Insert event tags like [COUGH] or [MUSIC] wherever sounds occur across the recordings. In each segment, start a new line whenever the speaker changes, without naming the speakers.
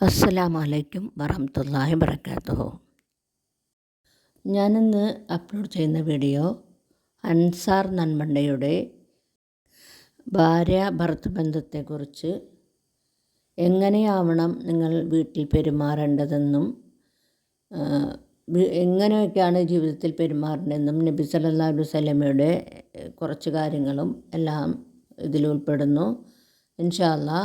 അസ്സലാമു അലൈക്കും വറഹമത്തല്ലാഹി വബർക്കാത്തുഹു ഞാനിന്ന് അപ്ലോഡ് ചെയ്യുന്ന വീഡിയോ അൻസാർ നന്മണ്ടയുടെ ഭാര്യ ഭർത്തൃ ബന്ധത്തെക്കുറിച്ച് എങ്ങനെയാവണം നിങ്ങൾ വീട്ടിൽ പെരുമാറേണ്ടതെന്നും എങ്ങനെയൊക്കെയാണ് ജീവിതത്തിൽ പെരുമാറേണ്ടതെന്നും നബി സല്ലല്ലാഹു അലൈഹി വസല്ലമയുടെ കുറച്ച് കാര്യങ്ങളും എല്ലാം ഇതിൽ ഉൾപ്പെടുന്നു. ഇൻഷാല്ലാ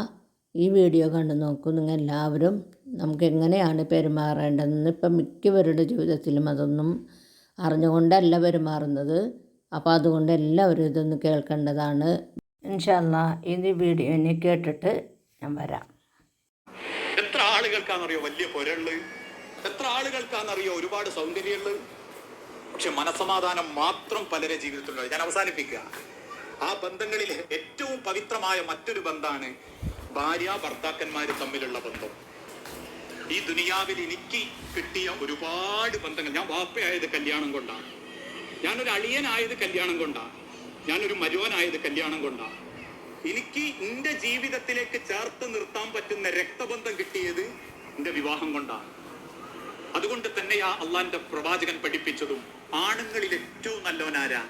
ഈ വീഡിയോ കണ്ടു നോക്കൂ നിങ്ങൾ എല്ലാവരും നമുക്ക് എങ്ങനെയാണ് പെരുമാറേണ്ടതെന്ന് ഇപ്പം മിക്കവരുടെ ജീവിതത്തിലും അതൊന്നും അറിഞ്ഞുകൊണ്ടല്ല പെരുമാറുന്നത്. അപ്പോൾ അതുകൊണ്ട് എല്ലാവരും ഇതൊന്ന് കേൾക്കേണ്ടതാണ്. ഇൻഷാല്ലാ വീഡിയോ ഇനി കേട്ടിട്ട് ഞാൻ വരാം.
എത്ര ആളുകൾക്കാണെന്നറിയോ വലിയ പൊരൾ? എത്ര ആളുകൾക്കാണെന്നറിയോ ഒരുപാട് സൗന്ദര്യമുള്ളത് പക്ഷെ മനസമാധാനം മാത്രം പലരെ ജീവിതത്തിലുള്ളത് ഞാൻ അവസാനിപ്പിക്കുക. ആ ബന്ധങ്ങളിൽ ഏറ്റവും പവിത്രമായ മറ്റൊരു ബന്ധമാണ് ഭാര്യ ഭർത്താക്കന്മാര് തമ്മിലുള്ള ബന്ധം. ഈ ദുനിയാവിൽ എനിക്ക് കിട്ടിയ ഒരുപാട് ബന്ധങ്ങൾ. ഞാൻ വാപ്പയായത് കല്യാണം കൊണ്ടാണ്. ഞാനൊരു അളിയനായത് കല്യാണം കൊണ്ടാണ്. ഞാനൊരു മരുവനായത് കല്യാണം കൊണ്ടാണ്. എനിക്ക് എന്റെ ജീവിതത്തിലേക്ക് ചേർത്ത് നിർത്താൻ പറ്റുന്ന രക്തബന്ധം കിട്ടിയത് എന്റെ വിവാഹം കൊണ്ടാണ്. അതുകൊണ്ട് തന്നെയാ അള്ളാന്റെ പ്രവാചകൻ പഠിപ്പിച്ചതും ആണുങ്ങളിൽ ഏറ്റവും നല്ലവനാരാ.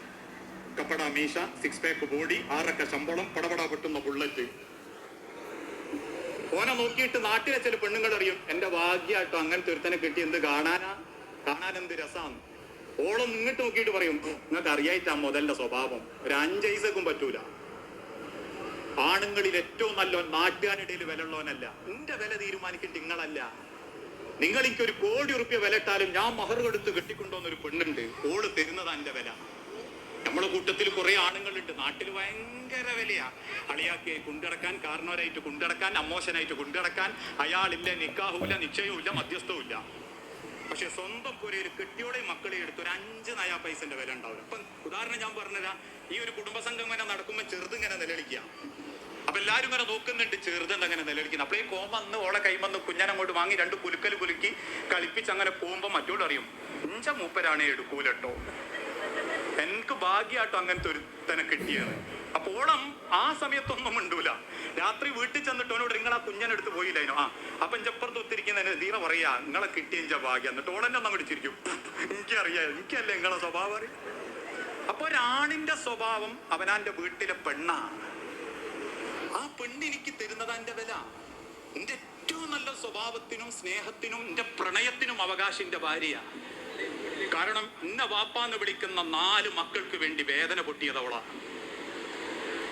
കപ്പട മീശ സിക്സ് പാക്ക് ബോഡി ആറക്ക ശമ്പളം പടപട പൊട്ടുന്ന ബുള്ളറ്റ്. ഓനെ നോക്കിയിട്ട് നാട്ടിലെ ചില പെണ്ണുങ്ങൾ അറിയും എന്റെ ഭാഗ്യമായിട്ടോ അങ്ങനത്തെ ഒരുത്തനെ കിട്ടി എന്ത് കാണാനാ? കാണാൻ എന്ത് രസാന്ന്? ഓളം നിങ്ങട്ട് നോക്കിയിട്ട് പറയും നിങ്ങൾക്ക് അറിയായിട്ടാ മുതലിന്റെ സ്വഭാവം. ഒരു അഞ്ചൈസക്കും പറ്റൂല. ആണുങ്ങളിൽ ഏറ്റവും നല്ലവൻ നാട്ടുകാരിടയിൽ വിലയുള്ളവനല്ല. നിന്റെ വില തീരുമാനിക്കേണ്ട നിങ്ങളല്ല. നിങ്ങൾ എനിക്ക് ഒരു കോടി ഉറുപ്പ്യ വില ഇട്ടാലും ഞാൻ മഹർ എടുത്ത് കെട്ടിക്കൊണ്ടുവന്ന ഒരു പെണ്ണുണ്ട്. ഓൾ തരുന്നതാ എന്റെ വില. നമ്മളെ കൂട്ടത്തിൽ കുറെ ആണുങ്ങളുണ്ട്. നാട്ടിൽ ഭയങ്കര വിലയാ. അളിയാക്കിയായി കൊണ്ടിടക്കാൻ കാരണവരായിട്ട് കൊണ്ടിടക്കാൻ അമ്മോശനായിട്ട് കൊണ്ടിടക്കാൻ അയാളില്ല നിക്കാഹുമില്ല മധ്യസ്ഥവും ഇല്ല പക്ഷെ സ്വന്തം പുരയിൽ കെട്ടിയോടെയും മക്കളെ എടുത്ത് ഒരു അഞ്ച് നയാ പൈസന്റെ വില ഉണ്ടാവില്ല. അപ്പൊ ഉദാഹരണം ഞാൻ പറഞ്ഞുതരാം. ഈ ഒരു കുടുംബസംഘം ഇങ്ങനെ നടക്കുമ്പോൾ ചെറുതിങ്ങനെ നിലവിളിക്കുക. അപ്പൊ എല്ലാരും ഇങ്ങനെ നോക്കുന്നുണ്ട് ചെറുതെന്ന് അങ്ങനെ നിലവിളിക്കുന്നത്? അപ്പഴേ കോമന്ന് ഓളെ കൈമന്ന് കുഞ്ഞനങ്ങോട്ട് വാങ്ങി രണ്ട് കുലുക്കൽ കുലുക്കി കളിപ്പിച്ച് അങ്ങനെ പോകുമ്പോ മറ്റോട് അറിയും ഇഞ്ച മൂപ്പരാണേ എടുക്കൂലട്ടോ. എനിക്ക് ഭാഗ്യാട്ടോ അങ്ങനത്തെ ഒരു തന്നെ കിട്ടിയത് ഓണം ആ സമയത്തൊന്നും ഉണ്ടൂല രാത്രി വീട്ടിൽ ചെന്നിട്ട് അവനോട് നിങ്ങൾ ആ കുഞ്ഞനെടുത്ത് പോയില്ലായിരുന്നു ആ അപ്പൊ ഇഞ്ചപ്പുറത്ത് ഒത്തിരിക്കുന്നതിന് ധീര പറയാ നിങ്ങളെ കിട്ടിയ ഭാഗ്യം. എന്നിട്ട് ഓളെന്നെ ഒന്നും പിടിച്ചിരിക്കും എനിക്കറിയാം എനിക്കല്ലേ നിങ്ങളെ സ്വഭാവം അറിയാം. അപ്പൊ ഒരാണിന്റെ സ്വഭാവം അവനാന്റെ വീട്ടിലെ പെണ്ണാണ്. ആ പെണ്ണ് എനിക്ക് തരുന്നത് എന്റെ വില. എന്റെ ഏറ്റവും നല്ല സ്വഭാവത്തിനും സ്നേഹത്തിനും എന്റെ പ്രണയത്തിനും അവകാശം എന്റെ ഭാര്യ കാരണം ഇന്ന വാപ്പാന്ന് വിളിക്കുന്ന നാല് മക്കൾക്ക് വേണ്ടി വേദന പൊട്ടിയതവള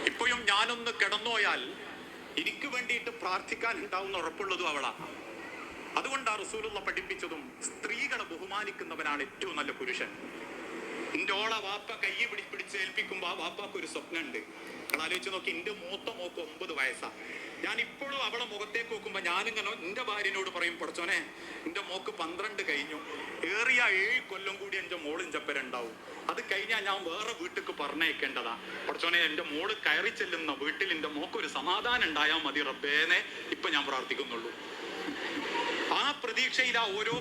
ഇപ്പോഴും ഞാനൊന്ന് കിടന്നോയാൽ എനിക്ക് വേണ്ടിയിട്ട് പ്രാർത്ഥിക്കാൻ ഉണ്ടാവുന്ന ഉറപ്പുള്ളതും അവളാ. അതുകൊണ്ടാണ് റസൂലുള്ള പഠിപ്പിച്ചതും സ്ത്രീകളെ ബഹുമാനിക്കുന്നവനാണ് ഏറ്റവും നല്ല പുരുഷൻ. എന്റെ ഓളെ വാപ്പ കൈ പിടി പിടിച്ച് ഏൽപ്പിക്കുമ്പോ ആ വാപ്പാക്ക് ഒരു സ്വപ്നമുണ്ട് നിങ്ങൾ ആലോചിച്ച് നോക്കി എന്റെ മൂത്ത മോക്ക് ഒമ്പത് വയസ്സാ. ഞാൻ ഇപ്പോഴും അവളെ മുഖത്തേക്ക് നോക്കുമ്പോ ഞാനിങ്ങനെ എന്റെ ഭാര്യനോട് പറയും പഠിച്ചോനെ എന്റെ മോക്ക് പന്ത്രണ്ട് കഴിഞ്ഞു. ഏറിയ ഏഴ് കൊല്ലം കൂടി എന്റെ മോളും ചപ്പരുണ്ടാവും അത് കഴിഞ്ഞാൽ ഞാൻ വേറെ വീട്ടിക്ക് പറഞ്ഞേക്കേണ്ടതാ പഠിച്ചോനെ എന്റെ മോൾ കയറി ചെല്ലുന്ന വീട്ടിൽ മോക്ക് ഒരു സമാധാനം ഉണ്ടായാൽ മതി റബ്ബേനെ ഇപ്പൊ ഞാൻ പ്രാർത്ഥിക്കുന്നുള്ളൂ. ആ പ്രതീക്ഷയിൽ ആ ഓരോ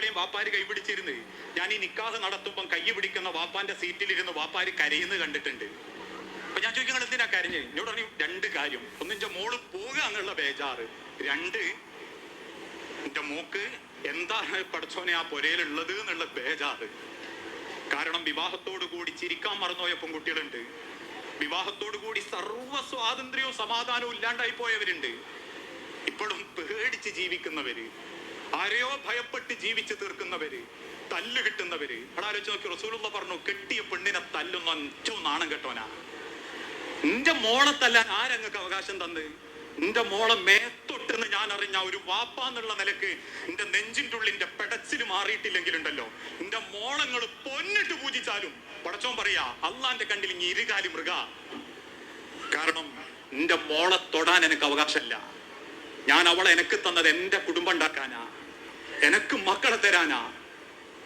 പെൺകുട്ടികളെയും വാപ്പാര് കൈപിടിച്ചിരുന്ന് ഞാൻ ഈ നിക്കാഹ് നടത്തുമ്പം കൈ പിടിക്കുന്ന വാപ്പാന്റെ സീറ്റിലിരുന്ന് വാപ്പാര് കരയുന്നത് കണ്ടിട്ടുണ്ട്. അപ്പൊ ഞാൻ ചോദിക്കുന്നത് എന്തിനാ കരഞ്ഞ്? എന്നോട് പറഞ്ഞു രണ്ട് കാര്യം. ഒന്ന് എന്റെ മോൾ പോവുക എന്നുള്ള ബേജാറ്. രണ്ട് എന്റെ മോക്ക് എന്താ പഠിച്ചോനെ ആ പുരയിലുള്ളത് എന്നുള്ള ബേജാറ്. കാരണം വിവാഹത്തോടു കൂടി ചിരിക്കാൻ മറന്നുപോയ പെൺകുട്ടികളുണ്ട്. വിവാഹത്തോടു കൂടി സർവ സ്വാതന്ത്ര്യവും സമാധാനവും ഇല്ലാണ്ടായി പോയവരുണ്ട്. ഇപ്പോഴും പേടിച്ച് ജീവിക്കുന്നവര്. ആരെയോ ഭയപ്പെട്ട് ജീവിച്ചു തീർക്കുന്നവര് തല്ല് കിട്ടുന്നവര്. ആലോചിച്ച് നോക്കി റസൂലുള്ള പറഞ്ഞു കെട്ടിയ പെണ്ണിനെ തല്ലുന്ന ഏറ്റവും നാണം കെട്ടോനാ നിന്റെ മോളെ തല്ലാൻ ആരങ്ങൾക്ക് അവകാശം തന്ന്? നിന്റെ മോളെ മേത്തൊട്ടെന്ന് ഞാൻ അറിഞ്ഞ ഒരു വാപ്പാന്നുള്ള നിലയ്ക്ക് എന്റെ നെഞ്ചിന്റെ ഉള്ളിന്റെ പെടച്ചിൽ മാറിയിട്ടില്ലെങ്കിലുണ്ടല്ലോ. എന്റെ മോളങ്ങൾ പൊന്നിട്ട് പൂജിച്ചാലും പടച്ചോൻ പറയാ അള്ളാന്റെ കണ്ടിൽ ഇനി ഇരുകാലി മൃഗ. കാരണം നിന്റെ മോളെ തൊടാൻ എനിക്ക് അവകാശമല്ല ഞാൻ അവളെ എനിക്ക് തന്നത് എന്റെ കുടുംബം ഉണ്ടാക്കാനാ. എനക്ക് മക്കളെ തരാനാ.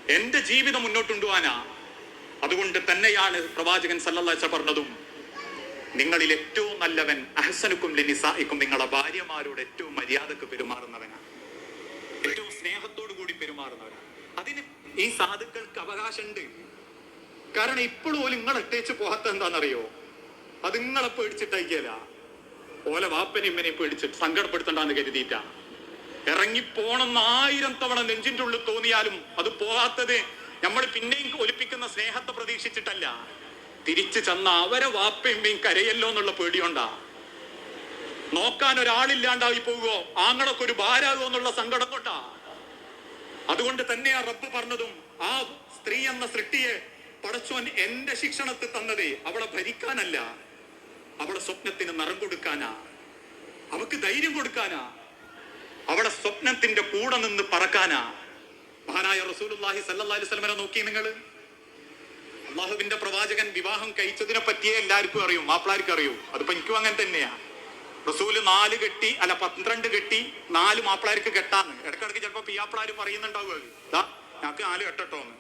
എന്റെ ജീവിതം മുന്നോട്ട് കൊണ്ടുപോകാനാ അതുകൊണ്ട് തന്നെയാണ് പ്രവാചകൻ സല്ലല്ലാഹു പറഞ്ഞതും നിങ്ങളിൽ ഏറ്റവും നല്ലവൻ അഹസനുക്കും ലിനിസായിക്കും നിങ്ങളുടെ ഭാര്യമാരോട് ഏറ്റവും മര്യാദയ്ക്ക് പെരുമാറുന്നവനാണ് ഏറ്റവും സ്നേഹത്തോടു കൂടി പെരുമാറുന്നവനാ. അതിന് ഈ സാധുക്കൾക്ക് അവകാശമുണ്ട്. കാരണം ഇപ്പോഴും നിങ്ങൾ ഇട്ടേച്ച് പോകാത്ത എന്താണെന്നറിയോ? അത് നിങ്ങളെ പേടിച്ചിട്ടയക്കല ഓലെ വാപ്പനെയും ഇമ്മനെയും പേടിച്ചിട്ട് സങ്കടപ്പെടുത്തണ്ടെന്ന് കരുതിയിട്ടാ. ഇറങ്ങിപ്പോണെന്ന് ആയിരം തവണ നെഞ്ചിന്റെ ഉള്ളിൽ തോന്നിയാലും അത് പോകാത്തത് നമ്മൾ പിന്നെയും ഒലിപ്പിക്കുന്ന സ്നേഹത്തെ പ്രതീക്ഷിച്ചിട്ടല്ല. തിരിച്ചു ചെന്ന അവരെ വാപ്പയും കരയല്ലോ എന്നുള്ള പേടിയുണ്ടാ. നോക്കാൻ ഒരാളില്ലാണ്ടായി പോവുകയോ ആങ്ങളൊക്കെ ഒരു ഭാരാകോ എന്നുള്ള സങ്കടം കൊണ്ടാ. അതുകൊണ്ട് തന്നെ ആ റബ്ബ് പറഞ്ഞതും ആ സ്ത്രീ എന്ന സൃഷ്ടിയെ പടച്ചോൻ എന്റെ ശിക്ഷണത്തിൽ തന്നത് അവളെ ഭരിക്കാനല്ല. അവളെ സ്വപ്നത്തിന് നിറം കൊടുക്കാനാ. അവക്ക് ധൈര്യം കൊടുക്കാനാ. അവളെ സ്വപ്നത്തിന്റെ കൂടെ നിന്ന് പറക്കാനാ. മഹാനായ റസൂലുള്ളാഹി സല്ലല്ലാഹി അലൈഹി നോക്കി നിങ്ങൾ അള്ളാഹുവിന്റെ പ്രവാചകൻ വിവാഹം കഴിച്ചതിനെ പറ്റിയേ എല്ലാവർക്കും അറിയും മാപ്പിളാർക്കും അറിയൂ. അതിപ്പോ എനിക്കും അങ്ങനെ തന്നെയാ. റസൂൽ നാല് കെട്ടി അല്ല പന്ത്രണ്ട് കെട്ടി നാല് മാപ്പിളാർക്ക് കെട്ടാന്ന്. ഇടക്കിടക്ക് ചിലപ്പോ പിയാപ്പിളാര് പറയുന്നുണ്ടാവുക ഞങ്ങൾക്ക് നാല് കെട്ടോന്ന്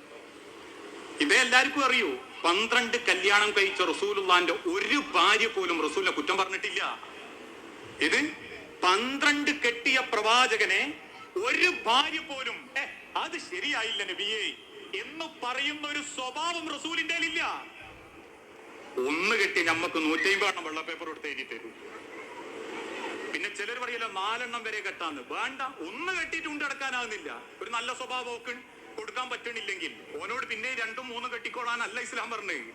ഇതേ എല്ലാവർക്കും അറിയൂ പന്ത്രണ്ട് കല്യാണം കഴിച്ച റസൂലുള്ളാന്റെ ഒരു ഭാര്യ പോലും റസൂലിനെ കുറ്റം പറഞ്ഞിട്ടില്ല. ഇത് പന്ത്രണ്ട് കെട്ടിയ പ്രവാചകനെ ഒരു ഭാര്യ പോലും അത് ശരിയായില്ല നബിയെ. എന്ന് പറയുന്ന ഒരു സ്വഭാവം റസൂലിന്റെ ഇല്ല ഒന്ന് കെട്ടി നമ്മക്ക് നൂറ്റമ്പതെണ്ണം വെള്ള പേപ്പർ എടുത്ത് എഴുതി തരൂ പിന്നെ ചിലർ പറയല്ലോ നാലെണ്ണം വരെ കെട്ടാന്ന്. വേണ്ട ഒന്ന് കെട്ടിയിട്ട് കൊണ്ട് കിടക്കാനാകുന്നില്ല ഒരു നല്ല സ്വഭാവം ഒക്കെ കൊടുക്കാൻ പറ്റണില്ലെങ്കിൽ. ഓനോട് പിന്നെ രണ്ടും മൂന്നും കെട്ടിക്കോളാനല്ല ഇസ്ലാം പറഞ്ഞത്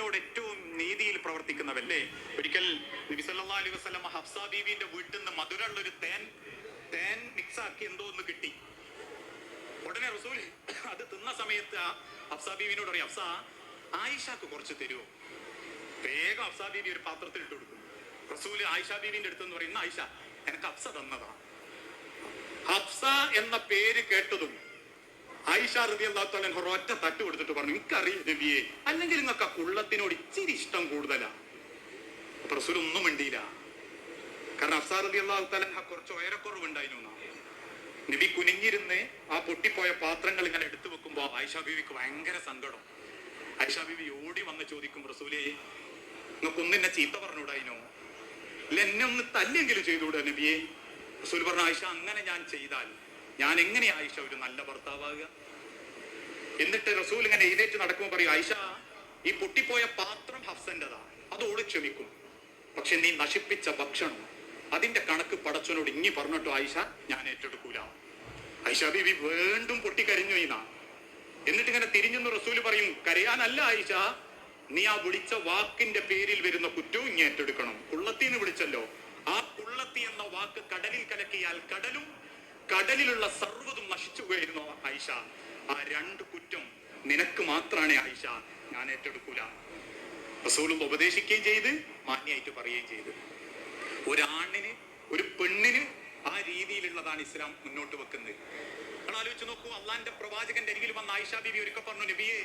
തന്റെ ഏറ്റവും നീതിയിൽ പ്രവർത്തിക്കുന്നവല്ലേ? ഒരിക്കൽ നബി സല്ലല്ലാഹു അലൈഹി വസല്ലം ഹഫ്സ ബീവിന്റെ വീട്ടിൽ നിന്ന് മധുരമുള്ള ഒരു തേൻ തേൻ മിക്സ് ആക്കി എന്തോ ഒന്ന് കിട്ടി. ഉടനെ റസൂൽ അത് തിന്ന സമയത്ത് ഹഫ്സ ബീവിനോട് പറയും ഹഫ്സ ആയിഷക്ക് കുറച്ച് തരുമോ വേഗം ഹഫ്സ ബീവി ഒരു പാത്രത്തിൽ ഇട്ട് കൊടുക്കും. റസൂൽ ആയിഷ ബീവിന്റെ അടുത്തെന്ന് പറയുന്ന ആയിഷ എനിക്ക് ഹഫ്സ തന്നതാ. ഹഫ്സ എന്ന പേര് കേട്ടതും ആയിഷ റബി അള്ളാഹുത്തലൻ ഒറ്റ തട്ട് കൊടുത്തിട്ട് പറഞ്ഞു എനിക്കറിയാം നബിയെ അല്ലെങ്കിൽ നിങ്ങൾക്ക് കുള്ളത്തിനോട് ഇച്ചിരി ഇഷ്ടം കൂടുതലാ. അപ്പൊ റസൂൽ മിണ്ടിയില്ല. കാരണം അഫ്സാർ റബി അള്ളാഹുത്തലൻ കുറച്ച് ഉയരക്കുറവുണ്ടായിരുന്നു. നബി കുനിഞ്ഞിരുന്ന് ആ പൊട്ടിപ്പോയ പാത്രങ്ങൾ ഇങ്ങനെ എടുത്തു വെക്കുമ്പോ ആയിഷ ബീവിക്ക് ഭയങ്കര സങ്കടം. ആയിഷ ബീവി ഓടി വന്ന് ചോദിക്കും റസൂലേ നിങ്ങൾക്ക് ഒന്നിന്നെ ചീത്ത പറഞ്ഞുകൂടായിനോ? ഇല്ല എന്നെ ഒന്ന് തല്ലെങ്കിലും ചെയ്തുകൂടാ നബിയെ. റസൂൽ പറഞ്ഞു ആയിഷ അങ്ങനെ ഞാൻ ചെയ്താൽ ഞാൻ എങ്ങനെ ആയിഷ ഒരു നല്ല ഭർത്താവാകുക? എന്നിട്ട് റസൂൽ ഇങ്ങനെ എഴുന്നേറ്റ് നടക്കുമ്പോൾ പറയും ആയിഷ ഈ പൊട്ടിപ്പോയ പാത്രം ഹഫ്സന്റെതാ അതോട് ക്ഷമിക്കും. പക്ഷെ നീ നശിപ്പിച്ച ഭക്ഷണം അതിന്റെ കണക്ക് പടച്ചവനോട് ഇങ്ങി പറഞ്ഞിട്ടോ ആയിഷ ഞാൻ ഏറ്റെടുക്കൂല. ആയിഷ ബീവി വീണ്ടും പൊട്ടിക്കരിഞ്ഞു ഇന്നാ എന്നിട്ട് ഇങ്ങനെ തിരിഞ്ഞെന്ന് റസൂൽ പറയും കരയാനല്ല ആയിഷ. നീ ആ വിളിച്ച വാക്കിന്റെ പേരിൽ വരുന്ന കുറ്റവും ഇങ്ങേറ്റെടുക്കണം കുള്ളത്തിന്ന് വിളിച്ചല്ലോ. ആ കുള്ളത്തി എന്ന വാക്ക് കടലിൽ കലക്കിയാൽ കടലും കടലിലുള്ള സർവതും നശിച്ചു പോയിരുന്നു ആയിഷ. ആ രണ്ട് കുറ്റം നിനക്ക് മാത്രമാണ് ആയിഷ. ഞാൻ ഏറ്റെടുക്കൂല. റസൂലും ഉപദേശിക്കുകയും ചെയ്ത് മാന്യായിട്ട് പറയുകയും ചെയ്ത്. ഒരാണിന് ഒരു പെണ്ണിന് ആ രീതിയിലുള്ളതാണ് ഇസ്ലാം മുന്നോട്ട് വെക്കുന്നത്. നിങ്ങൾ ആലോചിച്ച് നോക്കൂ അള്ളാന്റെ പ്രവാചകന്റെ അരികിൽ വന്ന ആയിഷ ബിബി ഒരിക്കൽ പറഞ്ഞു നബിയെ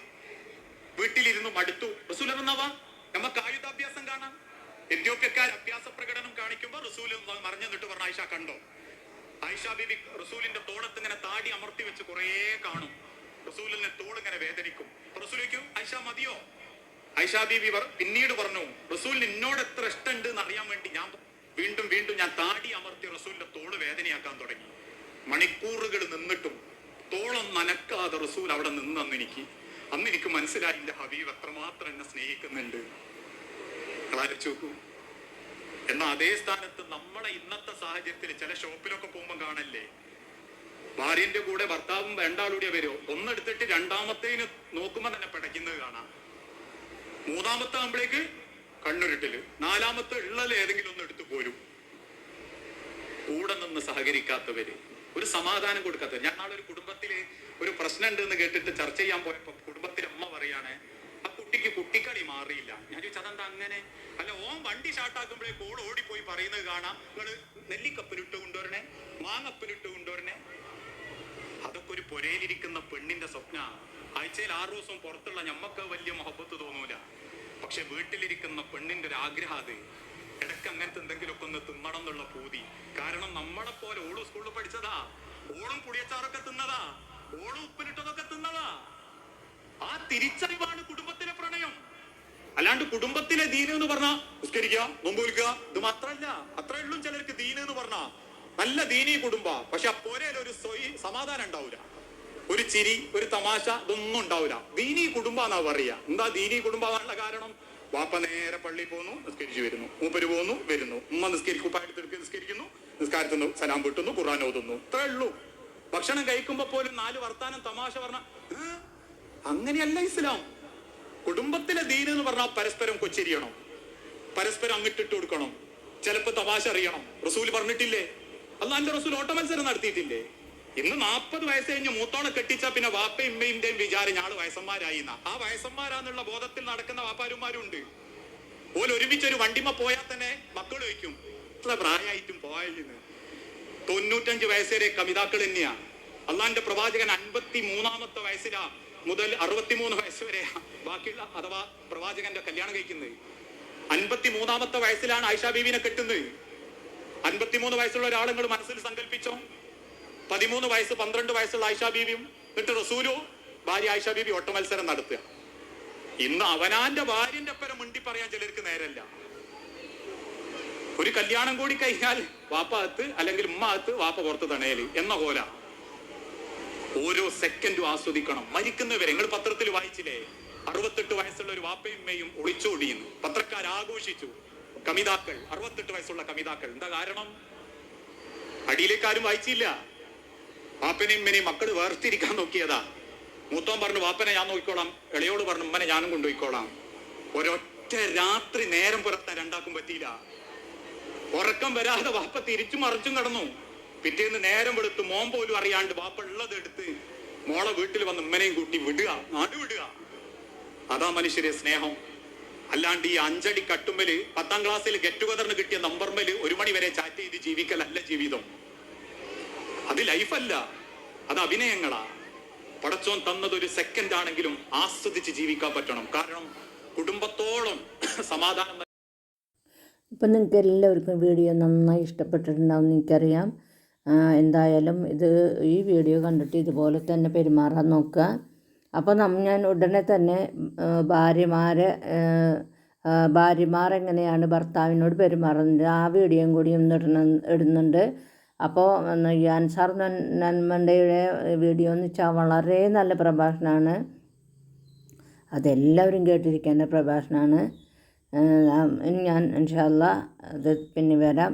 വീട്ടിലിരുന്നു മടുത്തു റസൂൽ എന്നവാ നമുക്ക് ആയുധാഭ്യാസം കാണാം. എത്യോപ്യക്കാർ അഭ്യാസ പ്രകടനം കാണിക്കുമ്പോൾ റസൂൽ മറിഞ്ഞു നിന്നിട്ട് പറഞ്ഞ ആയിഷ കണ്ടോ? ആയിഷ ബിബി റസൂലിന്റെ തോളത്ത് ഇങ്ങനെ താടി അമർത്തി വെച്ച് കുറേ കാണും. റസൂലിന്റെ തോട് ഇങ്ങനെ വേദനിക്കും റസൂലിക്കും ആയിഷ മതിയോ? ആയിഷ ബിബി പിന്നീട് പറഞ്ഞു റസൂലിന് എന്നോട് എത്ര ഇഷ്ടമുണ്ട് എന്ന് അറിയാൻ വേണ്ടി ഞാൻ വീണ്ടും വീണ്ടും ഞാൻ താടി അമർത്തി റസൂലിന്റെ തോട് വേദനയാക്കാൻ തുടങ്ങി. മണിക്കൂറുകൾ നിന്നിട്ടും തോളം നനക്കാതെ റസൂൽ അവിടെ നിന്നന്ന് എനിക്ക് അന്ന് എനിക്ക് മനസ്സിലായി എന്റെ ഹബീബ് എത്രമാത്രം എന്നെ സ്നേഹിക്കുന്നുണ്ട്. നോക്കൂ. എന്നാൽ അതേ സ്ഥാനത്ത് നമ്മളെ ഇന്നത്തെ സാഹചര്യത്തിൽ ചില ഷോപ്പിലൊക്കെ പോകുമ്പോൾ കാണല്ലേ? ഭാര്യന്റെ കൂടെ ഭർത്താവും രണ്ടാളൂടെ വരുമോ ഒന്നെടുത്തിട്ട് രണ്ടാമത്തേന് നോക്കുമ്പോ തന്നെ പിടയ്ക്കുന്നത് കാണാം. മൂന്നാമത്തെ ആകുമ്പോഴേക്ക് കണ്ണുരുട്ടിൽ നാലാമത്തെ ഉള്ളതിൽ ഏതെങ്കിലും ഒന്ന് എടുത്തു പോരും. കൂടെ നിന്ന് സഹകരിക്കാത്തവര് ഒരു സമാധാനം കൊടുക്കാത്തവർ ഞങ്ങളൊരു കുടുംബത്തിലെ ഒരു കുടുംബത്തിൽ ഒരു പ്രശ്നം ഉണ്ട് എന്ന് കേട്ടിട്ട് ചർച്ച ചെയ്യാൻ പോയപ്പോ കുടുംബത്തിലെ അമ്മ പറയാണ് ആ കുട്ടിക്ക് കുട്ടിക്കളി മാറിയില്ല. ഞാൻ ചോദിച്ചത് അതെന്താ അങ്ങനെ? അല്ല ഓൻ വണ്ടി ഷാർട്ടാക്കുമ്പോഴേ ഓട് ഓടിപ്പോയി പറയുന്നത് കാണാം. നിങ്ങൾ നെല്ലിക്കപ്പലിട്ട് കൊണ്ടുവരണേ മാങ്ങപ്പലിട്ട് കൊണ്ടുവരണേ. അതൊക്കെ ഒരു പുരയിലിരിക്കുന്ന പെണ്ണിന്റെ സ്വപ്ന. ആഴ്ചയിൽ ആറു ദിവസം പുറത്തുള്ള ഞമ്മക്ക് വലിയ മുഹബത്ത് തോന്നൂല. പക്ഷെ വീട്ടിലിരിക്കുന്ന പെണ്ണിന്റെ ഒരു ആഗ്രഹം അത്. ഇടയ്ക്ക് അങ്ങനത്തെ എന്തെങ്കിലുമൊക്കെ ഒന്ന് തിന്നണം എന്നുള്ള പൂതി. കാരണം നമ്മളെ പോലെ ഓളും സ്കൂളിൽ പഠിച്ചതാ. ഓളും പുളിയച്ചാറൊക്കെ തിന്നതാ. ഓളും ഉപ്പിലിട്ടതൊക്കെ തിന്നതാ. ആ തിരിച്ചറിവാണ് കുടുംബത്തിലെ പ്രണയം. അല്ലാണ്ട് കുടുംബത്തിലെ ദീന എന്ന് പറഞ്ഞാ ഉസ്കരിക്കുക നോമ്പ് വിൽക്കുക ഇത് മാത്രല്ല. അത്രേ ഉള്ളൂ ചിലർക്ക് ദീന എന്ന് പറഞ്ഞാ. നല്ല ദീനീ കുടുംബ. പക്ഷെ പോരയിൽ ഒരു സ്വയി സമാധാനം ഉണ്ടാവൂല. ഒരു ചിരി ഒരു തമാശ ഇതൊന്നും ഉണ്ടാവില്ല ദീനീ കുടുംബ എന്നാ പറയാ എന്താ ദീനീ കുടുംബമാണുള്ള കാരണം? വാപ്പ നേരെ പള്ളി പോകുന്നു നിസ്കരിച്ചു വരുന്നു. മൂപ്പര് പോകുന്നു വരുന്നു. ഉമ്മ നിസ്കരിക്കും ഉപ്പായെടുത്ത് നിസ്കരിക്കുന്നു. നിസ്കാരത്തിൽ സലാം വീട്ടുന്നു ഖുർആൻ ഓതുന്നു. ഇത്രേ ഉള്ളൂ. ഭക്ഷണം കഴിക്കുമ്പോ പോലും നാല് വർത്താനം തമാശ പറഞ്ഞ "ഏ? അങ്ങനെയല്ല ഇസ്ലാം. കുടുംബത്തിലെ ദീൻ എന്ന് പറഞ്ഞാൽ പരസ്പരം കൊച്ചിരിയണം. പരസ്പരം അങ്ങിട്ടിട്ട് കൊടുക്കണം. ചിലപ്പോ തമാശ അറിയണം. റസൂൽ പറഞ്ഞിട്ടില്ലേ? അള്ളാന്റെ റസൂൽ ഓട്ട മത്സരം നടത്തിയിട്ടില്ലേ? ഇന്ന് നാൽപ്പത് വയസ്സ് കഴിഞ്ഞ് മൂത്തോണെ കെട്ടിച്ച പിന്നെ വാപ്പയും ഇമ്മയും വിചാരം ഞാൾ വയസ്സന്മാരായി. ആ വയസ്സന്മാരാന്നുള്ള ബോധത്തിൽ നടക്കുന്ന വാപ്പാരുമാരും ഉണ്ട് പോലെ ഒരുമിച്ച് ഒരു വണ്ടിമ പോയാൽ തന്നെ മക്കൾ വയ്ക്കും ഇത്ര പ്രായമായിട്ടും പോയെന്ന് തൊണ്ണൂറ്റഞ്ച് വയസ്സ് വരെ കവിതാക്കൾ തന്നെയാ. അള്ളാന്റെ പ്രവാചകൻ അൻപത്തി മൂന്നാമത്തെ വയസ്സിലാ മുതൽ അറുപത്തിമൂന്ന് വയസ്സ് വരെ ബാക്കിയുള്ള അഥവാ പ്രവാചകന്റെ കല്യാണം കഴിക്കുന്നത്. അൻപത്തി മൂന്നാമത്തെ വയസ്സിലാണ് ആയിഷ ബീവിനെ കെട്ടുന്നത്. അൻപത്തിമൂന്ന് വയസ്സുള്ള ഒരാളുങ്ങൾ മനസ്സിൽ സങ്കല്പിച്ചോ പതിമൂന്ന് വയസ്സ് പന്ത്രണ്ട് വയസ്സുള്ള ആയിഷ ബീവിയും എന്നിട്ട് റസൂലോ ഭാര്യ ആയിഷ ബീവി ഓട്ടമത്സരം നടത്തുക. ഇന്ന് അവനാന്റെ ഭാര്യന്റെ പരം മുണ്ടി പറയാൻ ചിലർക്ക് നേരല്ല. ഒരു കല്യാണം കൂടി കഴിഞ്ഞാൽ വാപ്പ അകത്ത് അല്ലെങ്കിൽ ഉമ്മ അകത്ത് വാപ്പ പുറത്ത് തണയൽ എന്ന പോലെ ഓരോ സെക്കൻഡും ആസ്വദിക്കണം. മരിക്കുന്നവരെ നിങ്ങൾ പത്രത്തിൽ വായിച്ചില്ലേ? അറുപത്തെട്ട് വയസ്സുള്ള ഒരു വാപ്പയും ഒളിച്ചോടിയുന്നു. പത്രക്കാർ ആഘോഷിച്ചു. കമിതാക്കൾ അറുപത്തെട്ട് വയസ്സുള്ള കമിതാക്കൾ. എന്താ കാരണം? അടിയിലേക്ക് ആരും വായിച്ചില്ല. വാപ്പനെയും ഇമ്മനെയും മക്കൾ വേർതിരിക്കാൻ നോക്കിയതാ. മൂത്തോൻ പറഞ്ഞു വാപ്പനെ ഞാൻ നോക്കിക്കോളാം. ഇളയോട് പറഞ്ഞു ഉമ്മനെ ഞാനും കൊണ്ടുപോയിക്കോളാം. ഒരൊറ്റ രാത്രി നേരം പുറത്താൻ രണ്ടാക്കും പറ്റിയില്ല. ഉറക്കം വരാതെ വാപ്പ തിരിച്ചും മറിച്ചും കടന്നു. പിറ്റേന്ന് നേരം വെളുത്ത് മോൻ പോലും അറിയാണ്ട് വാപ്പ ഉള്ളത് എടുത്ത് മോളെ വീട്ടിൽ വന്ന് ഉമ്മനെയും കൂട്ടി വിടുക നടുവിടുക. വിടുക അതാ മനുഷ്യരെ സ്നേഹം. അല്ലാണ്ട് ഈ അഞ്ചടി കട്ടുമ്പൽ പത്താം ക്ലാസ്സിൽ ഗെറ്റ് ടുഗദറിന് കിട്ടിയ നമ്പർമേൽ ഒരു മണി വരെ ചാറ്റ് ചെയ്ത് ജീവിക്കലല്ല ജീവിതം. അത് ലൈഫല്ല അത് അഭിനയങ്ങളാ. പടച്ചോൻ തന്നത് ഒരു സെക്കൻഡ് ആണെങ്കിലും ആസ്വദിച്ച് ജീവിക്കാൻ പറ്റണം. കാരണം കുടുംബത്തോളം [COUGHS] സമാധാനം
ഇപ്പം നിങ്ങൾക്ക് എല്ലാവർക്കും വീഡിയോ നന്നായി ഇഷ്ടപ്പെട്ടിട്ടുണ്ടാവും എനിക്കറിയാം. എന്തായാലും ഇത് ഈ വീഡിയോ കണ്ടിട്ട് ഇതുപോലെ തന്നെ പെരുമാറാൻ നോക്കുക. അപ്പോൾ നമ്മ ഞാൻ ഉടനെ തന്നെ ഭാര്യമാരെ ഭാര്യമാർ എങ്ങനെയാണ് ഭർത്താവിനോട് പെരുമാറുന്നത് ആ വീഡിയോയും കൂടി ഒന്ന് ഇടണം ഇടുന്നുണ്ട്. അപ്പോൾ യാൻസാർ നന്മണ്ടയുടെ വീഡിയോ എന്ന് വെച്ചാൽ വളരെ നല്ല പ്രഭാഷണമാണ്. അതെല്ലാവരും കേട്ടിരിക്കേണ്ട പ്രഭാഷണമാണ്. ഞാൻ ഇൻഷാല്ല അത് പിന്നെ വരാം.